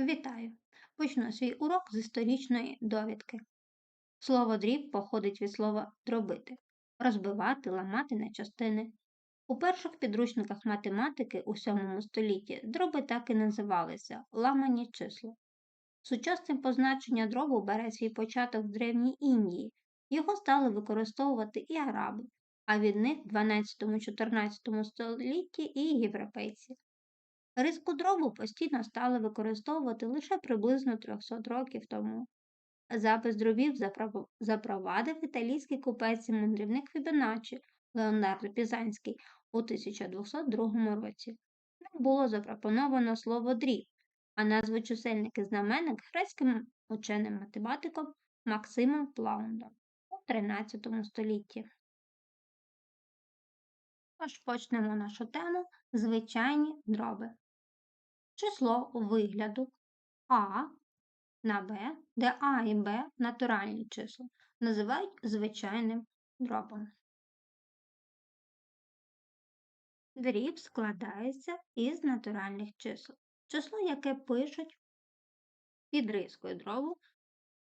Вітаю! Почну свій урок з історичної довідки. Слово дріб походить від слова дробити, розбивати, ламати на частини. У перших підручниках математики у VII столітті дроби так і називалися ламані числа. Сучасне позначення дробу бере свій початок в Древній Індії, його стали використовувати і араби, а від них в 12-14 столітті і європейці. Риску дробу постійно стали використовувати лише приблизно 300 років тому. Запис дробів запровадив італійський купець і мандрівник Фібоначчі Леонардо Пізанський у 1202 році. Ним було запропоновано слово дріб, а назву чисельник і знаменник грецьким ученим математиком Максимом Плаундом у 13 столітті. Тож почнемо нашу тему звичайні дроби число вигляду А на Б, де А і Б натуральні числа, називають звичайним дробом. Дріб складається із натуральних чисел. Число, яке пишуть під рискою дробу,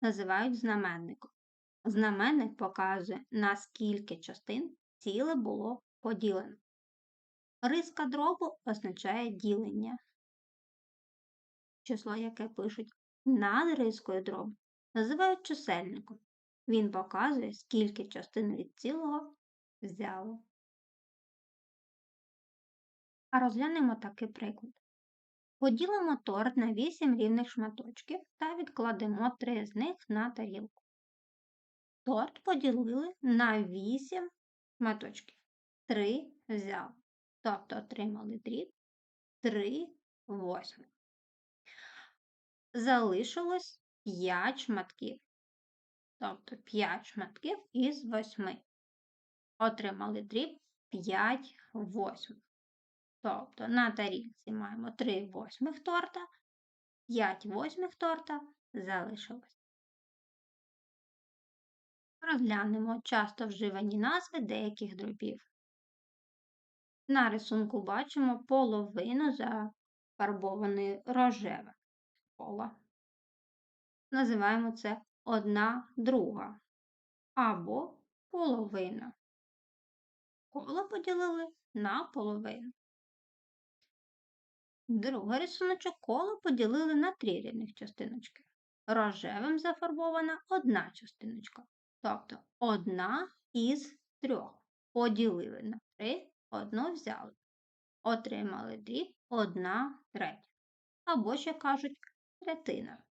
називають знаменником. Знаменник показує, на скільки частин ціле було поділено. Риска дробу означає ділення число, яке пишуть над рискою дробу, називають чисельником. Він показує, скільки частин від цілого взяло. А розглянемо такий приклад. Поділимо торт на 8 рівних шматочків та відкладемо 3 з них на тарілку. Торт поділили на 8 шматочків. 3 взяли. Тобто отримали дріб 3 восьмих залишилось 5 шматків. Тобто 5 шматків із 8. Отримали дріб 5 восьмих. Тобто на тарілці маємо 3 восьмих торта, 5 восьмих торта залишилось. Розглянемо часто вживані назви деяких дробів. На рисунку бачимо половину зафарбованої рожеве кола. Називаємо це одна друга або половина. Коло поділили на половину. Другий рисуночок коло поділили на три рівних частиночки. Рожевим зафарбована одна частиночка. Тобто одна із трьох. Поділили на три, одну взяли. Отримали дріб одна третя. Або ще кажуть третина.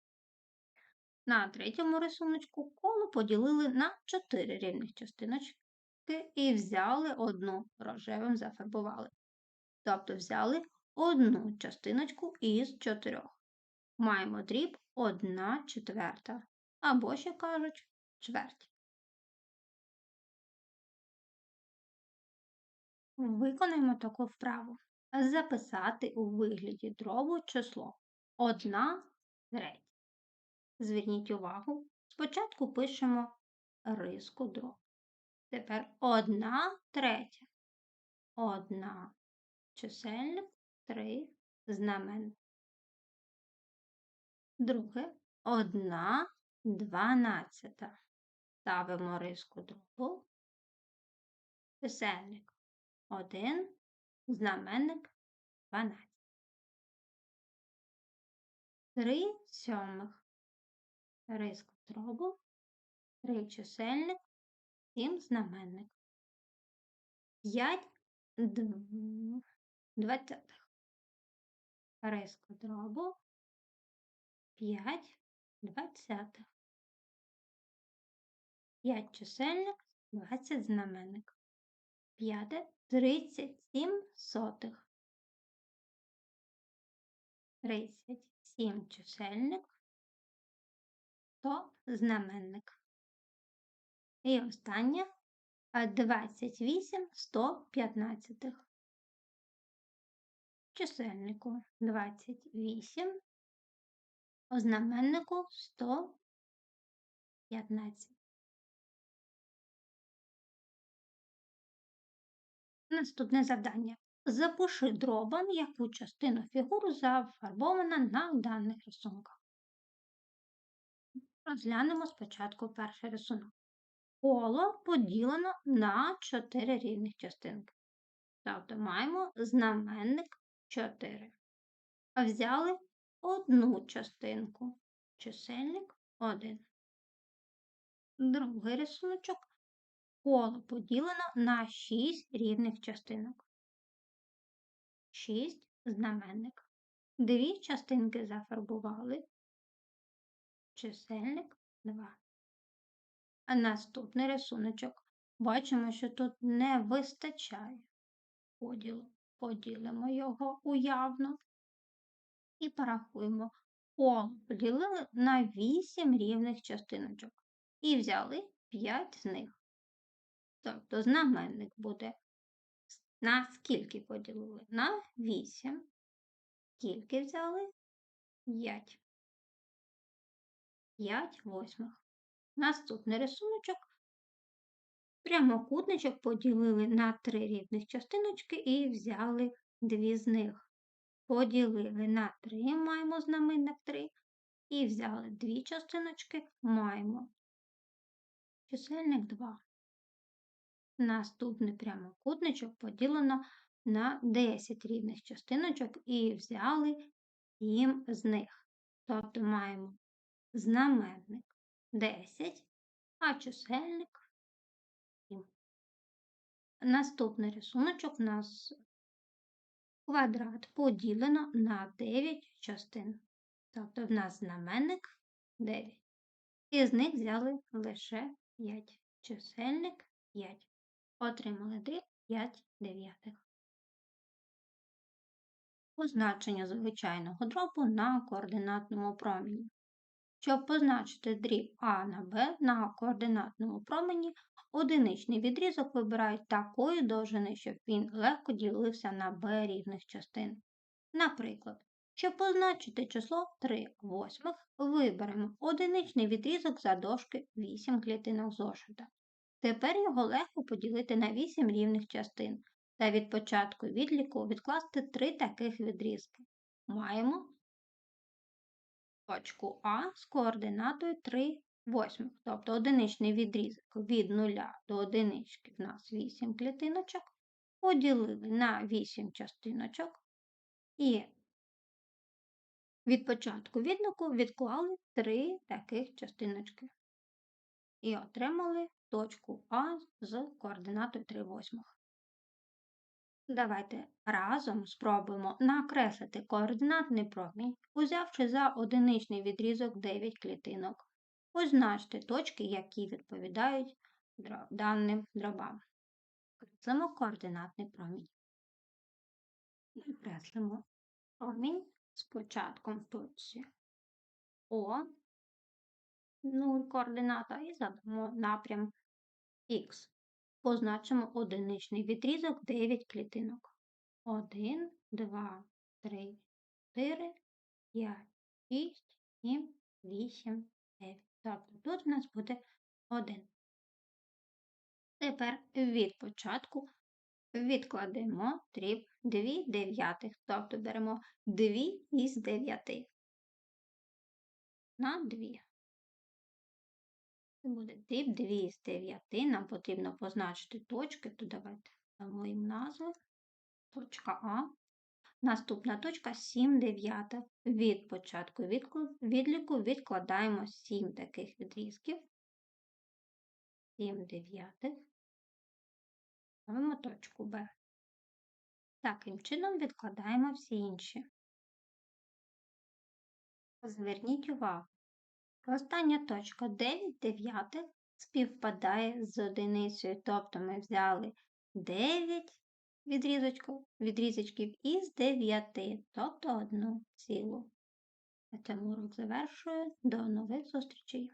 На третьому рисуночку коло поділили на 4 рівних частиночки і взяли одну рожевим зафарбували. Тобто взяли одну частиночку із чотирьох. Маємо дріб 1 четверта, або ще кажуть чверть. Виконаємо таку вправу. Записати у вигляді дробу число 1 третя. Зверніть увагу, спочатку пишемо риску дроб. Тепер одна третя. Одна чисельник, три знамен. Друге одна дванадцята. Ставимо риску дробу. Чисельник один, знаменник дванадцять. 3 сьомих. Риск дробу, 3 чисельник, 7 знаменник. 5 двадцятих. Риск дробу, 5 двадцятих. 5 чисельник, 20 знаменник. 5 37 сотих. 30 7 чисельник, то знаменник. І останнє 28 115. Чисельнику 28, у знаменнику 115. Наступне завдання. Запиши дробом, яку частину фігур зафарбована на даних рисунках. Розглянемо спочатку перший рисунок. Коло поділено на 4 рівних частинки. Тобто маємо знаменник 4. А взяли одну частинку. Чисельник 1. Другий рисуночок. Коло поділено на 6 рівних частинок. 6 знаменник. Дві частинки зафарбували. Чисельник 2. А наступний рисуночок. Бачимо, що тут не вистачає поділу. Поділимо його уявно і порахуємо. Коло поділили на 8 рівних частиночок. І взяли 5 з них. Тобто знаменник буде на скільки поділили? На 8. Скільки взяли? 5. 5 восьмих. Наступний рисуночок. Прямокутничок поділили на три рівних частиночки і взяли дві з них. Поділили на 3, маємо знаменник 3. І взяли дві частиночки, маємо чисельник 2. Наступний прямокутничок поділено на 10 рівних частиночок і взяли 7 з них. Тобто маємо знаменник 10, а чисельник 7. Наступний рисуночок у нас квадрат поділено на 9 частин. Тобто в нас знаменник 9. І з них взяли лише 5. Чисельник 5. Отримали дріб 5 дев'ятих. Позначення звичайного дробу на координатному промені. Щоб позначити дріб А на Б на координатному промені, одиничний відрізок вибирають такої довжини, щоб він легко ділився на Б рівних частин. Наприклад, щоб позначити число 3 восьмих, виберемо одиничний відрізок за дошки 8 клітинок зошита. Тепер його легко поділити на 8 рівних частин та від початку відліку відкласти три таких відрізки. Маємо точку А з координатою 3 восьмих, тобто одиничний відрізок від 0 до одинички в нас 8 клітиночок, поділили на 8 частиночок і від початку відліку відклали 3 таких частиночки. І отримали точку А з координатою 3 восьмих. Давайте разом спробуємо накреслити координатний промінь, узявши за одиничний відрізок 9 клітинок. Позначте точки, які відповідають даним дробам. Креслимо координатний промінь. Накреслимо промінь з початком в точці О, 0 координата і задамо напрям Х. Позначимо одиничний відрізок 9 клітинок. 1, 2, 3, 4, 5, 6, 7, 8, 9. Тобто тут у нас буде 1. Тепер від початку відкладемо дріб 2 дев'ятих, тобто беремо 2 із 9 на 2. Буде тип 2 з 9. Нам потрібно позначити точки, то давайте дамо їм назви. Точка А. Наступна точка 7 дев'ятих. Від початку відліку відкладаємо 7 таких відрізків. 7 дев'ятих. Ставимо точку Б. Таким чином відкладаємо всі інші. Зверніть увагу, Остання точка 9 дев'ятих співпадає з одиницею, тобто ми взяли 9 відрізочків із 9, тобто одну цілу. На цьому урок завершую. До нових зустрічей!